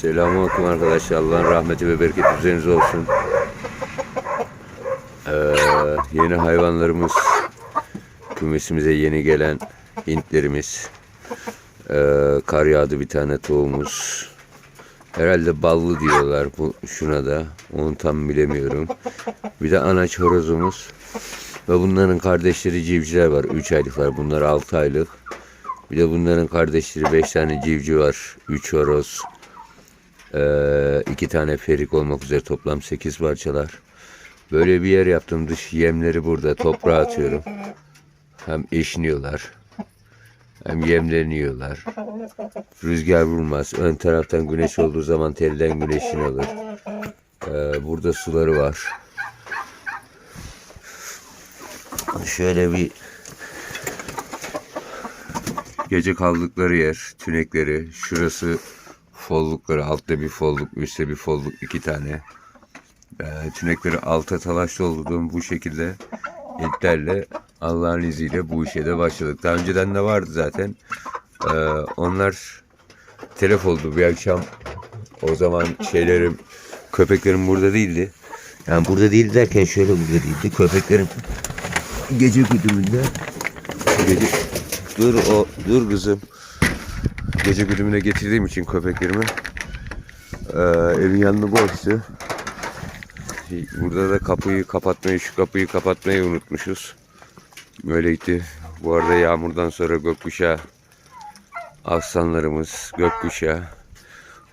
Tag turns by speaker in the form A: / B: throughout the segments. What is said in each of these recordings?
A: Selamünaleyküm arkadaşlar. Allah'ın rahmeti ve bereketi üzerinize olsun. Ee, yeni hayvanlarımız, kümesimize yeni gelen Hintlerimiz, ee, kar yağdı bir tane tohumumuz. Herhalde ballı diyorlar bu şuna da. Onu tam bilemiyorum. Bir de anaç horozumuz. Ve bunların kardeşleri civcivler var. 3 aylıklar. Bunlar 6 aylık. Bir de bunların kardeşleri 5 tane civciv var. 3 horoz. Ee, iki tane ferik olmak üzere toplam 8 parçalar. Böyle bir yer yaptım. Dış yemleri burada toprağa atıyorum. Hem eşiniyorlar. Hem yemlerini yiyorlar. Rüzgar vurmaz. Ön taraftan güneş olduğu zaman telden güneşini alır. Ee, burada suları var. Şöyle bir gece kaldıkları yer, tünekleri, şurası follukları, altta bir folluk, üstte bir folluk, iki tane. Ee, tünekleri alta talaş doldurduğum bu şekilde etlerle Allah'ın izniyle bu işe de başladık. Daha önceden de vardı zaten. Ee, onlar telef oldu bir akşam. O zaman şeylerim, köpeklerim burada değildi. Yani burada değil derken şöyle burada değildi. Köpeklerim gece güdümünde gece dur o dur kızım gece güdümüne getirdiğim için köpeklerimi eee, evin yanını boştu. Burada da kapıyı kapatmayı, şu kapıyı kapatmayı unutmuşuz. Öyle gitti. Bu arada yağmurdan sonra gökkuşağı aslanlarımız, gökkuşağı.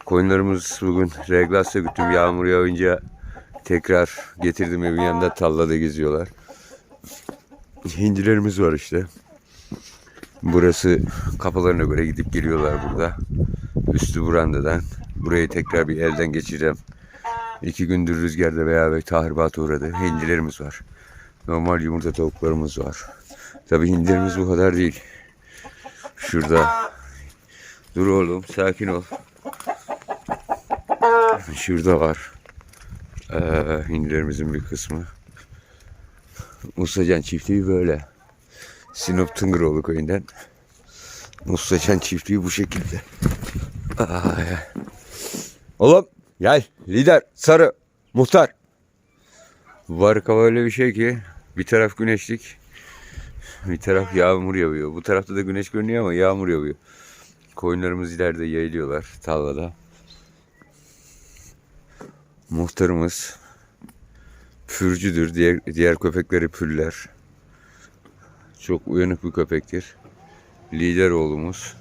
A: Koyunlarımız bugün reglasya güttüm. Yağmur yağınca tekrar getirdim evin yanında tallada geziyorlar. Hindilerimiz var işte. Burası kapılarına göre gidip geliyorlar burada. Üstü burandadan. Burayı tekrar bir elden geçireceğim. İki gündür rüzgarda veya ve tahribata uğradı. Hindilerimiz var. Normal yumurta tavuklarımız var. Tabi hindilerimiz bu kadar değil. Şurada. Dur oğlum sakin ol. Şurada var. Ee, hindilerimizin bir kısmı. Mustacan çiftliği böyle. Sinop Tıngıroğlu köyünden. Mustacan çiftliği bu şekilde. Ay. Oğlum gel lider sarı muhtar. Varık hava öyle bir şey ki bir taraf güneşlik bir taraf yağmur yağıyor. Bu tarafta da güneş görünüyor ama yağmur yağıyor. Koyunlarımız ileride yayılıyorlar tarlada. Muhtarımız pürcüdür. Diğer, diğer köpekleri püller. Çok uyanık bir köpektir. Lider oğlumuz.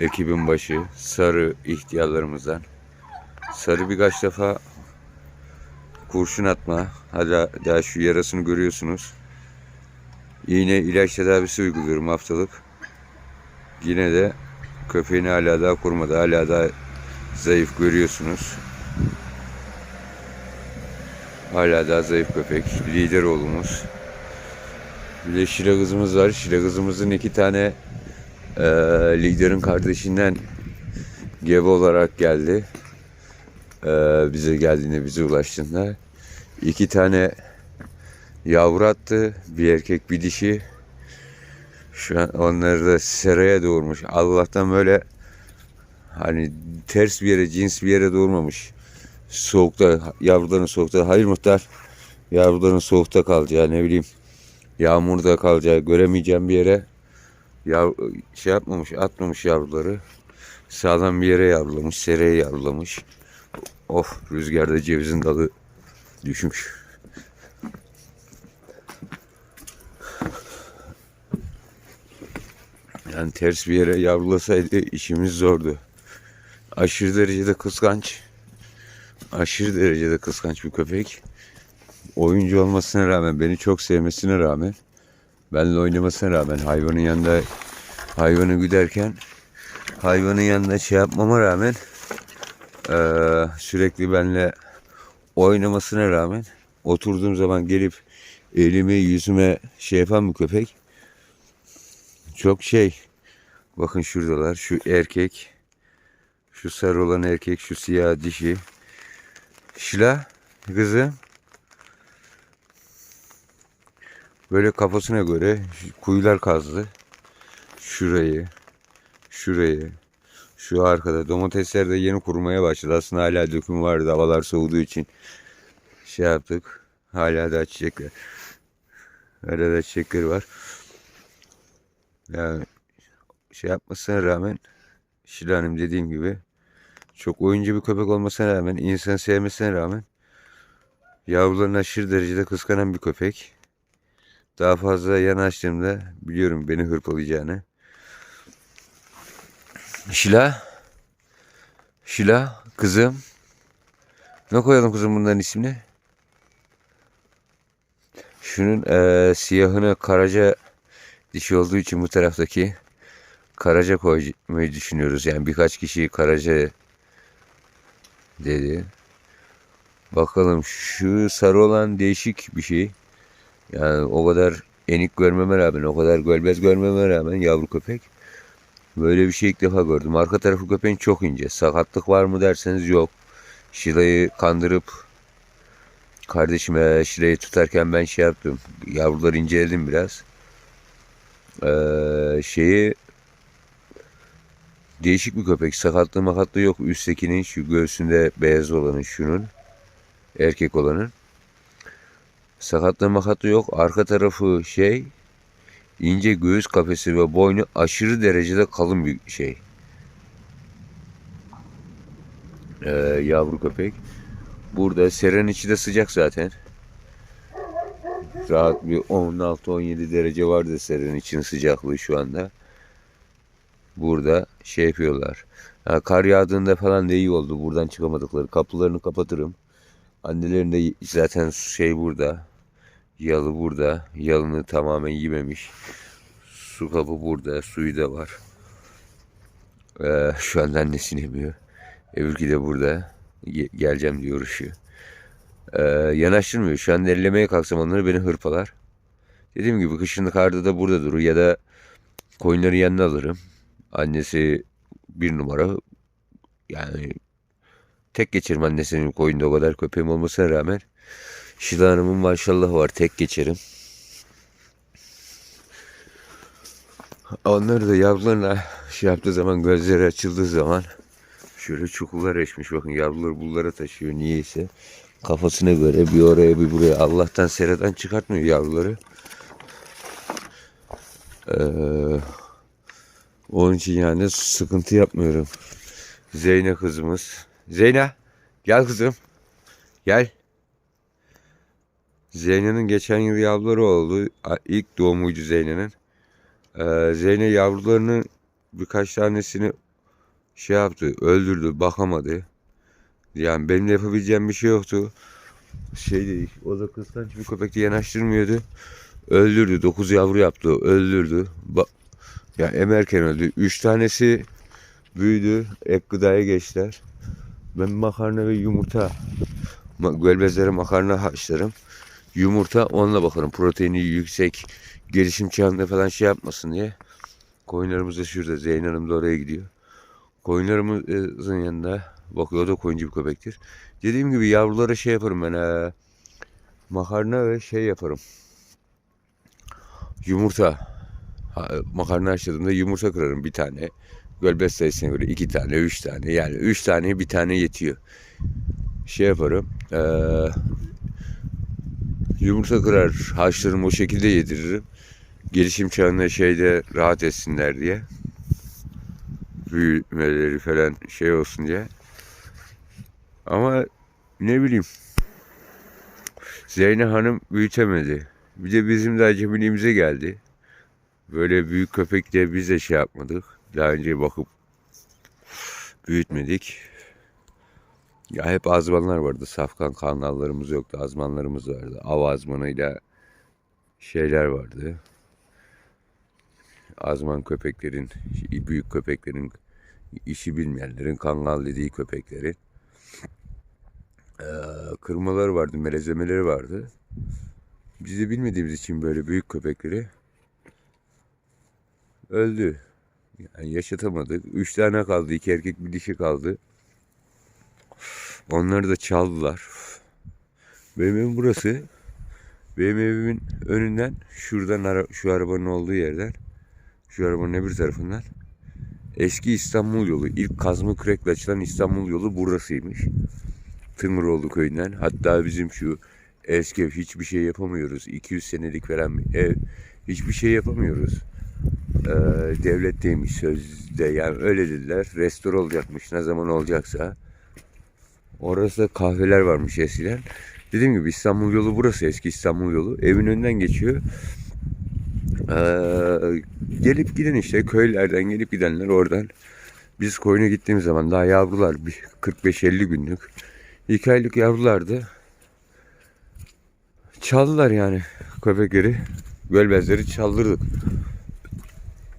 A: Ekibin başı. Sarı ihtiyarlarımızdan. Sarı birkaç defa kurşun atma. Hala daha şu yarasını görüyorsunuz. İğne ilaç tedavisi uyguluyorum haftalık. Yine de köpeğini hala daha kurmadı. Hala daha zayıf görüyorsunuz. Hala daha zayıf köpek. Lider oğlumuz. Bir de Şira kızımız var. Şira kızımızın iki tane eee, liderin kardeşinden gebe olarak geldi. Eee, bize geldiğinde bize ulaştığında. iki tane yavru attı. Bir erkek bir dişi. Şu an onları da seraya doğurmuş. Allah'tan böyle hani ters bir yere, cins bir yere doğurmamış. Soğukta, yavruların soğukta. Hayır muhtar. Yavruların soğukta kalacağı ne bileyim. Yağmurda kalacağı göremeyeceğim bir yere yav, şey yapmamış, atmamış yavruları. Sağlam bir yere yavrulamış, sereye yavrulamış. Of rüzgarda cevizin dalı düşmüş. Yani ters bir yere yavrulasaydı işimiz zordu. Aşırı derecede kıskanç. Aşırı derecede kıskanç bir köpek. Oyuncu olmasına rağmen, beni çok sevmesine rağmen, benimle oynamasına rağmen hayvanın yanında hayvanı güderken hayvanın yanında şey yapmama rağmen eee, sürekli benimle oynamasına rağmen oturduğum zaman gelip elimi yüzüme şey yapan bir köpek çok şey bakın şuradalar şu erkek şu sarı olan erkek şu siyah dişi. Şila kızım böyle kafasına göre kuyular kazdı şurayı şurayı Şu arkada domatesler de yeni kurumaya başladı. Aslında hala döküm vardı. Havalar soğuduğu için şey yaptık. Hala da çiçekler. Hala da çiçekleri var. Yani şey yapmasına rağmen Şila Hanım dediğim gibi çok oyuncu bir köpek olmasına rağmen insan sevmesine rağmen yavrularını aşırı derecede kıskanan bir köpek. Daha fazla yanaştığımda biliyorum beni hırpalayacağını. Şila. Şila kızım. Ne koyalım kızım bunların ismini? Şunun eee, siyahını karaca dişi olduğu için bu taraftaki karaca koymayı düşünüyoruz. Yani birkaç kişi karaca dedi. Bakalım şu sarı olan değişik bir şey. Yani o kadar enik görmeme rağmen, o kadar gölbez görmeme rağmen yavru köpek. Böyle bir şey ilk defa gördüm. Arka tarafı köpeğin çok ince. Sakatlık var mı derseniz yok. Şilayı kandırıp kardeşime Şilayı tutarken ben şey yaptım. Yavruları inceledim biraz. Ee, şeyi değişik bir köpek. Sakatlığı makatlığı yok. Üsttekinin şu göğsünde beyaz olanın şunun. Erkek olanın. Sakatlığı makatlığı yok. Arka tarafı şey ince göğüs kafesi ve boynu aşırı derecede kalın bir şey. Ee, yavru köpek. Burada serin içi de sıcak zaten. Rahat bir 16-17 derece vardı serin için sıcaklığı şu anda. Burada şey yapıyorlar. Ha, kar yağdığında falan da iyi oldu. Buradan çıkamadıkları. Kapılarını kapatırım. Annelerin de zaten şey burada. Yalı burada. Yalını tamamen yememiş. Su kabı burada. Suyu da var. Ee, şu anda annesini yemiyor. Öbürkü de burada. Ge- geleceğim diyor ışığı. Ee, yanaştırmıyor. Şu an ellemeye kalksam onları beni hırpalar. Dediğim gibi kışın karda da burada durur ya da koyunları yanına alırım. Annesi bir numara. Yani tek geçerim annesinin koyunda o kadar köpeğim olmasına rağmen. Şila Hanım'ın maşallah var tek geçerim. Onları da yavrularına şey yaptığı zaman gözleri açıldığı zaman şöyle çukurlar eşmiş. Bakın yavruları bullara taşıyor niyeyse. Kafasına göre bir oraya bir buraya. Allah'tan seradan çıkartmıyor yavruları. Ee, onun için yani sıkıntı yapmıyorum. Zeyne kızımız. Zeyne gel kızım. Gel. Zeynep'in geçen yıl yavruları oldu. İlk doğumuydu Zeynep'in. Ee, Zeynep yavrularını birkaç tanesini şey yaptı, öldürdü, bakamadı. Yani benim de yapabileceğim bir şey yoktu. Şey değil, o da kıskanç bir köpekti yanaştırmıyordu. Öldürdü, dokuz yavru yaptı, öldürdü. Ba ya emerken öldü. Üç tanesi büyüdü, ek gıdaya geçtiler. Ben makarna ve yumurta, ma gölbezlere makarna haşlarım. Yumurta onunla bakarım. Proteini yüksek, gelişim çağında falan şey yapmasın diye. Koyunlarımız da şurada. Zeynep Hanım da oraya gidiyor. Koyunlarımızın yanında bakıyor. Da koyuncu bir köpektir. Dediğim gibi yavrulara şey yaparım ben. Ee, makarna ve şey yaparım. Yumurta. Ha, makarna haşladığımda yumurta kırarım bir tane. Gölbez sayısına göre iki tane, üç tane. Yani üç tane bir tane yetiyor. Şey yaparım. Ee, yumurta kırar, haşlarım o şekilde yediririm. Gelişim çağında şeyde rahat etsinler diye. Büyümeleri falan şey olsun diye. Ama ne bileyim. Zeynep Hanım büyütemedi. Bir de bizim de acemiliğimize geldi. Böyle büyük köpek de biz de şey yapmadık. Daha önce bakıp büyütmedik. Ya hep azmanlar vardı. Safkan kangallarımız yoktu. Azmanlarımız vardı. Av azmanıyla şeyler vardı. Azman köpeklerin, büyük köpeklerin, işi bilmeyenlerin kangal dediği köpeklerin. Ee, kırmalar vardı, melezlemeleri vardı. Biz de bilmediğimiz için böyle büyük köpekleri öldü. Yani yaşatamadık. Üç tane kaldı. iki erkek bir dişi kaldı. Onları da çaldılar. Evim burası. Evimin önünden şuradan ara- şu arabanın olduğu yerden şu arabanın öbür tarafından Eski İstanbul yolu, ilk kazma kürekle açılan İstanbul yolu burasıymış. Tımıroğlu köyünden. Hatta bizim şu eski ev hiçbir şey yapamıyoruz. 200 senelik veren bir ev. Hiçbir şey yapamıyoruz. Ee, devletteymiş sözde yani öyle dediler. Restore olacakmış ne zaman olacaksa. Orası da kahveler varmış eskiden. Dediğim gibi İstanbul yolu burası eski İstanbul yolu. Evin önünden geçiyor. Ee, gelip giden işte köylerden gelip gidenler oradan. Biz koyuna gittiğimiz zaman daha yavrular bir 45-50 günlük. 2 aylık yavrulardı. Çaldılar yani köpekleri. Gölbezleri çaldırdık.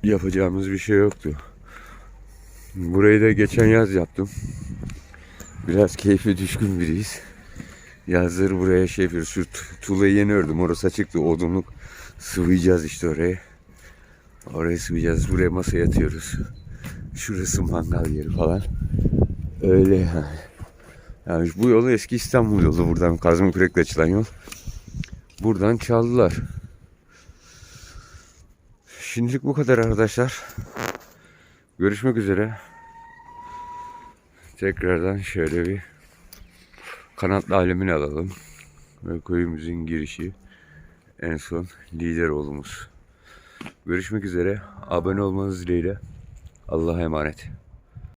A: Yapacağımız bir şey yoktu. Burayı da geçen yaz yaptım. Biraz keyfi düşkün biriyiz. Yazları buraya şey yapıyoruz. Şu tu- tuğlayı yeni ördüm. Orası açıktı. Odunluk sıvayacağız işte oraya. Oraya sıvayacağız. Buraya masa yatıyoruz. Şurası mangal yeri falan. Öyle yani. Yani bu yolu eski İstanbul yolu. Buradan kazma kürekle açılan yol. Buradan çaldılar. Şimdilik bu kadar arkadaşlar. Görüşmek üzere. Tekrardan şöyle bir kanatlı alemini alalım. Ve köyümüzün girişi en son lider oğlumuz. Görüşmek üzere. Abone olmanız dileğiyle. Allah'a emanet.